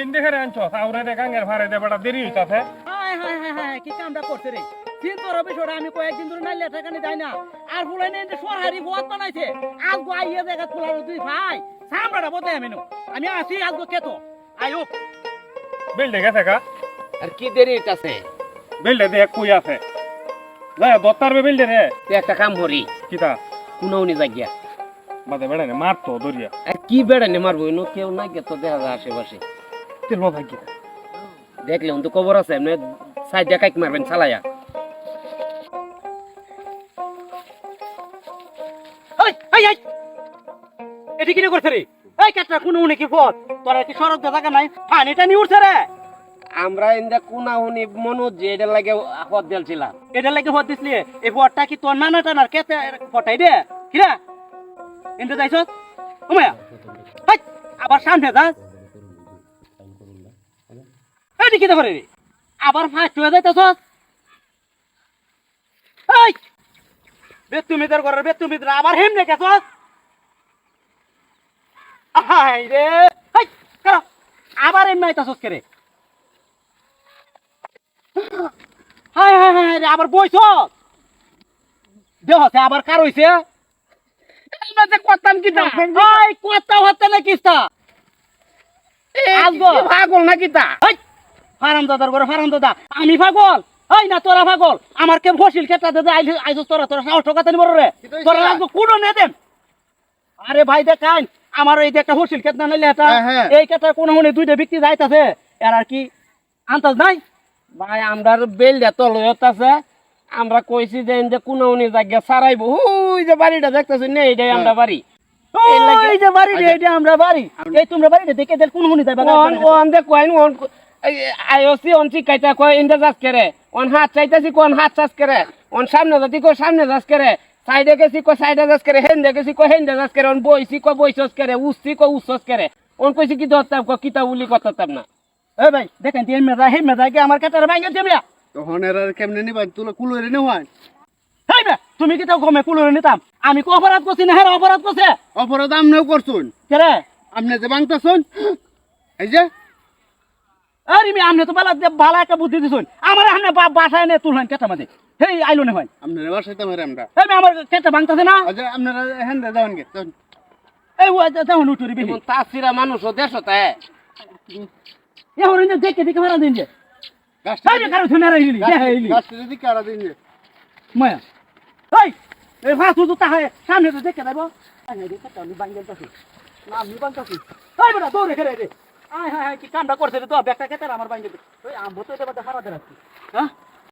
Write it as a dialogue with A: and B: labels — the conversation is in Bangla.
A: ইন দেখে আনছ দে গাঙ্গের ভারে দে বেটা দেরি হইতাছে।
B: হায় হায় হায় হায় কি কামটা করছে রে? চিন্তা রবি বিষয়টা আমি কয়েকদিন ধরে নাইলে ঠেকানি যাই না। আর ফুলাই নেই সরহারি পথ বানাইছে। আজ গো আইয়ে দেখা ফুলার তুই ভাই। বদলাই আমি নো আমি আসি আজ গো কেতো আয়ো
A: বিল্ডে গেছে কা
C: আর কি দেরি হইতাছে?
A: বিল্ডে দে কুই আছে। যায় দত্তার বিল্ডে রে।
C: একটা কাম করি।
A: কিতা?
C: কুনাউনি জাগিয়া
A: বাদে বেড়া নে মার তো দরিয়া।
C: কি বেড়া নে মারবো? ইনো কেউ নাই গে তো দেখা যায় আশেপাশে।
A: তেল বাবা কিতা
C: দেখলে তো খবর আছে এমনি সাইড দিয়ে কাইক মারবেন
B: এই এটি কিনে করছে রে? এই কাটটা কোন উনি কি পথ তোরা কি সড়ক দে জায়গা নাই? পানিটা নিয়ে উঠছে রে!
C: আমরা ইন্দা কুনাউনি মনো যে এটা লাগে হদ দিলছিলাম
B: এটা লাগে পথ দিসলি এই পথটা কি তোর নানা টানার কেতে পটাই দে? কিরা এনতে যাইছ ওমায়া হাই আবার সামনে যাস এটি কি করে আবার ফাঁস হয়ে যাইতেছ। এই। ঘরের আবার হাই রে। হাই আবার এমনি আইতাছস কে রে। হাই হাই হাই রে, আবার বইছ। দেহ আবার কার হইছে?
C: মাঝে করতাম কি
B: হাই কথা হতে না আসব।
C: পাগল নাকি তা?
B: হাই ফারাম দাদার ফারাম দাদা। আমি পাগল? হাই না তোরা পাগল? আমার কে ফসিল খেতা দাদা আইস তোরা তোরা সাহস ঠকাতে নিবর রে তোরা লাগবো কুড়ো নে দেন। আরে ভাই দেখান আমার এই যে একটা ফসিল খেত না নাইলে এটা এই খেতা কোন মনে দুইটা বিক্রি যাইতাছে এর আর কি আন্তাজ নাই?
C: ভাই আমরা বেল দে তো লয়ত আছে। আমরা কইছি যে ইন্দা কুনাউনি জায়গা সারাইবো। ওই যে বাড়িটা দেখতেছি না এইটাই আমরা বাড়ি। এই
B: যে বাড়ি রে এটা আমরা বাড়ি। এই তোমরা বাড়িটা দেখে দেখ কোন মনে যাবে
C: ওন ওন দে কইন ওন আইওসি অন চিকাইতা কয় ইন্দা যাস করে? অন হাত চাইতাছি কোন হাত চাষ করে? অন সামনে যাতি কয় সামনে যাস করে? সাইডে গেছি কয় সাইডে যাস করে? হেন্দে গেছি কয় হেন্দে যাস করে? অন বইছি কয় বইছস করে? উসছি কয় উসছস করে? অন কইছি কি কিতা উলি করতাম না।
B: এই ভাই দেখেন তিন মেজা হে মেজা কি আমার কাটার ভাঙে দিমিয়া
D: তখন এরা কেমনে নিবা তুলা কুলো নেওয়ায়
B: হেই বে তুমি কি তাও গমে কুলো নিতাম? আমি কো অপরাধ করছি না? হ্যাঁ অপরাধ করছে?
D: অপরাধ আমনেও করছুন।
B: কে রে?
D: আপনি যে বাংতাছুন এই যে।
B: আরে আমি আমনে তো বালা বালা একটা বুদ্ধি দিছুন। আমার আমনে বাসায় নে তুলহান কেটা মাঝে। হেই আইলো না ভাই
D: আপনারা বাসাইতে পারে আমরা।
B: বে আমার কেটা ভাঙতাছে না?
D: আচ্ছা আপনারা হ্যাঁ যাওয়ান গে।
B: এই ও তেমন উঠুরি বিহি
C: তাসিরা মানুষ ও দেশতে
B: এখন ইন্দে দেখে দেখে মারা দিন যে। যে কারও শুনে রাইলি হেইলি
D: গাছটা যদি কারা দিন যে।
B: মায়া এই এই ফাস তো তাহে সামনে তো দেখে দেবো আই হাই দেখে আমি বাঙ্গেল তাছি না আমি বাঙ্গাছি এই বেটা দৌড়ে খেলে রে আয় হায় হায় কি কামটা করছে তো ব্যাগটা কেটে আমার বাঙ্গেল ওই আম ভূত এটা হারা দেরাচ্ছি হ্যাঁ